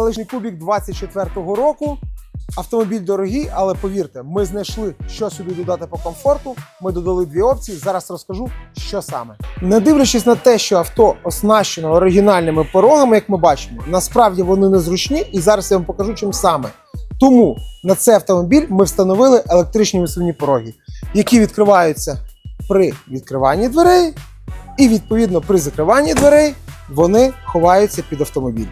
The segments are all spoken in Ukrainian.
електронний кубік 24-го року. Автомобіль дорогий, але повірте, ми знайшли, що сюди додати по комфорту. Ми додали дві опції. Зараз розкажу, що саме. Не дивлячись на те, що авто оснащено оригінальними порогами, як ми бачимо, насправді вони незручні, і зараз я вам покажу, чим саме. Тому на цей автомобіль ми встановили електричні висувні пороги, які відкриваються при відкриванні дверей, і відповідно при закриванні дверей вони ховаються під автомобіль.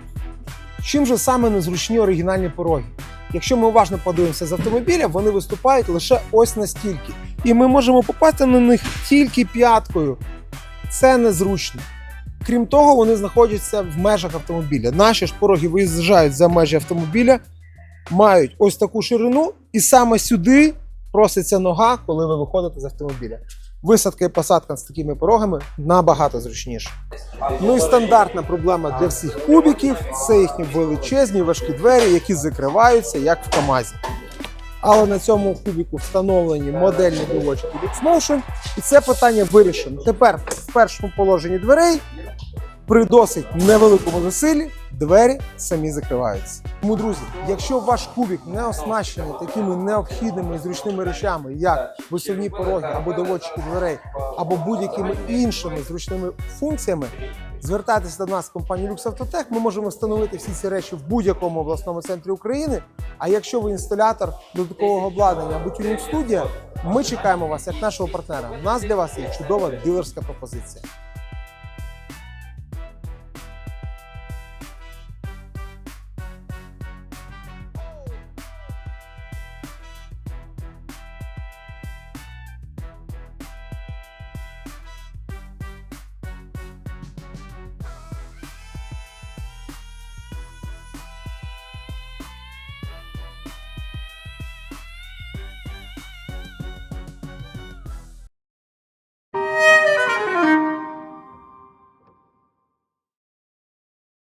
Чим же саме незручні оригінальні пороги? Якщо ми уважно подивимося з автомобіля, вони виступають лише ось настільки. І ми можемо попасти на них тільки п'яткою. Це незручно. Крім того, вони знаходяться в межах автомобіля. Наші ж пороги виїжджають за межі автомобіля, мають ось таку ширину, і саме сюди проситься нога, коли ви виходите з автомобіля. Висадка і посадка з такими порогами набагато зручніше. Ну і стандартна проблема для всіх кубіків це їхні величезні важкі двері, які закриваються як в КАМАЗі. Але на цьому кубіку встановлені модельні доводчики Motion, і це питання вирішено. Тепер в першому положенні дверей при досить невеликому засиллі двері самі закриваються. Тому, друзі, якщо ваш кубік не оснащений такими необхідними і зручними речами, як висувні пороги або доводчики дверей, або будь-якими іншими зручними функціями, звертайтеся до нас компанії Lux Autotech. Ми можемо встановити всі ці речі в будь-якому обласному центрі України. А якщо ви інсталятор додаткового обладнання або тюнінг студія, ми чекаємо вас як нашого партнера. У нас для вас є чудова дилерська пропозиція.